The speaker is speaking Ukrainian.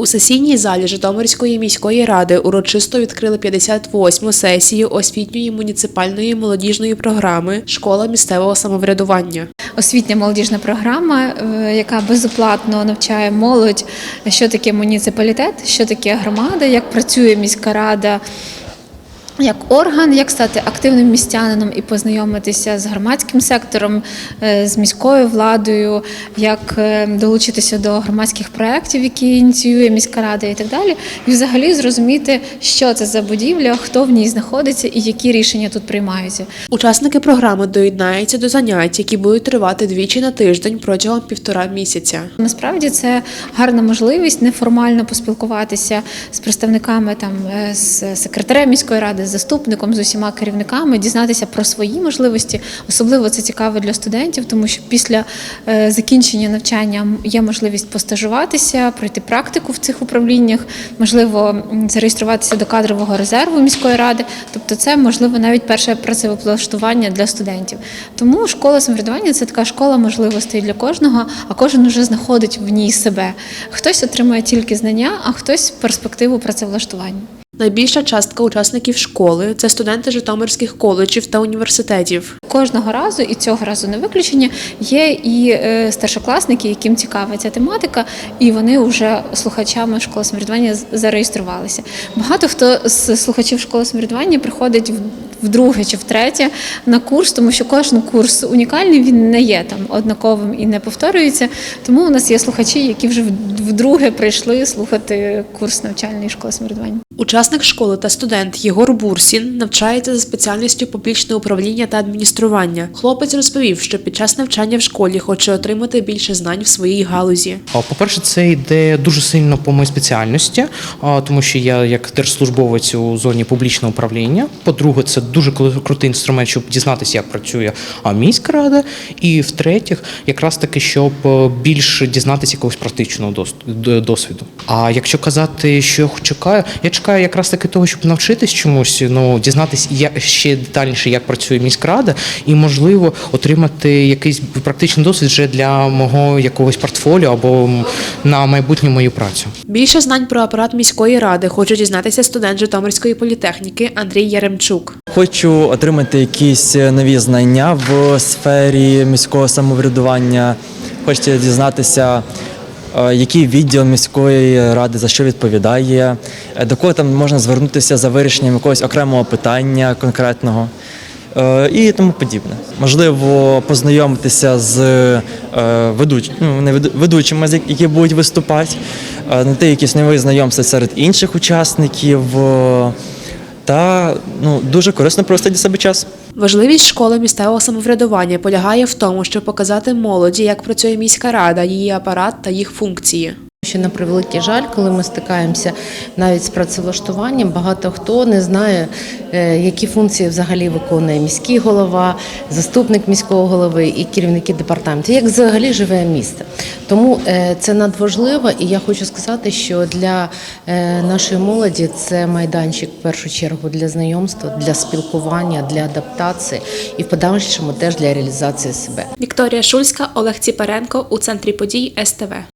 У сесійній залі Житомирської міської ради урочисто відкрили 58-му сесію освітньої муніципальної молодіжної програми Школа місцевого самоврядування. освітня молодіжна програма, е, яка безоплатно навчає молодь, що таке муніципалітет, що таке громада, як працює міська рада. Як орган, як стати активним містянином і познайомитися з громадським сектором, е, з міською владою, як е, долучитися до громадських проєктів, які ініціює міська рада, і так далі, і взагалі зрозуміти, що це за будівля, хто в ній знаходиться і які рішення тут приймаються. Учасники програми доєднаються до занять, які будуть тривати двічі на тиждень протягом півтора місяця. Насправді це гарна можливість неформально поспілкуватися з представниками там е, з секретарем міської ради, заступником, з усіма керівниками, дізнатися про свої можливості. Особливо це цікаво для студентів, тому що після е, закінчення навчання є можливість постажуватися, пройти практику в цих управліннях, можливо, зареєструватися до кадрового резерву міської ради. Тобто, це можливо навіть перше працевлаштування для студентів. Тому школа самоврядування це така школа можливостей для кожного, а кожен вже знаходить в ній себе. Хтось отримує тільки знання, а хтось перспективу працевлаштування. Найбільша частка учасників школи це студенти Житомирських коледжів та університетів. Кожного разу, і цього разу не виключення, є і е, старшокласники, яким цікава ця тематика, і вони вже слухачами школи самоврядування зареєструвалися. Багато хто з слухачів школи самоврядування приходить вдруге чи втретє на курс, тому що кожен курс унікальний, він не є там однаковим і не повторюється. Тому у нас є слухачі, які вже вдруге прийшли слухати курс навчальної школи самоврядування. Учасник школи та студент Єгор Бурсін навчається за спеціальністю публічне управління та адміністрування. Хлопець розповів, що під час навчання в школі хоче отримати більше знань в своїй галузі. По-перше, це йде дуже сильно по моїй спеціальності, тому що я як держслужбовець у зоні публічного управління. По-друге, це дуже крутий інструмент, щоб дізнатися, як працює міська рада. І в-третіх, якраз таки, щоб е, більше дізнатися якогось практичного дос- досвіду. А якщо казати, що я чекаю, я чекаю якраз таки того, щоб навчитись чомусь, ну дізнатися як ще детальніше, як працює міськрада, і можливо отримати якийсь практичний досвід вже для мого якогось портфоліо або на майбутню мою працю. Більше знань про апарат міської ради хоче дізнатися студент Житомирської політехніки Андрій Яремчук. Хочу отримати якісь нові знання в сфері міського самоврядування. Хочеться дізнатися, е, який відділ міської ради за що відповідає, е, до кого там можна звернутися за вирішенням якогось окремого питання конкретного. е, І тому подібне. Можливо, познайомитися з е, ведуч... ну, ведучими, які будуть виступати, е, знайти якісь нові знайомства серед інших учасників. е, Та ну дуже корисно провести для себе час. Важливість школи місцевого самоврядування полягає в тому, щоб показати молоді, як працює міська рада, її апарат та їх функції. Що на превеликий жаль, коли ми стикаємося навіть з працевлаштуванням, багато хто не знає, е, які функції взагалі виконує міський голова, заступник міського голови і керівники департаментів, як взагалі живе місто. Тому е, це надважливо, і я хочу сказати, що для е, нашої молоді це майданчик в першу чергу для знайомства, для спілкування, для адаптації і в подальшому теж для реалізації себе. Вікторія Шульська, Олег Ціпаренко у центрі подій СТВ.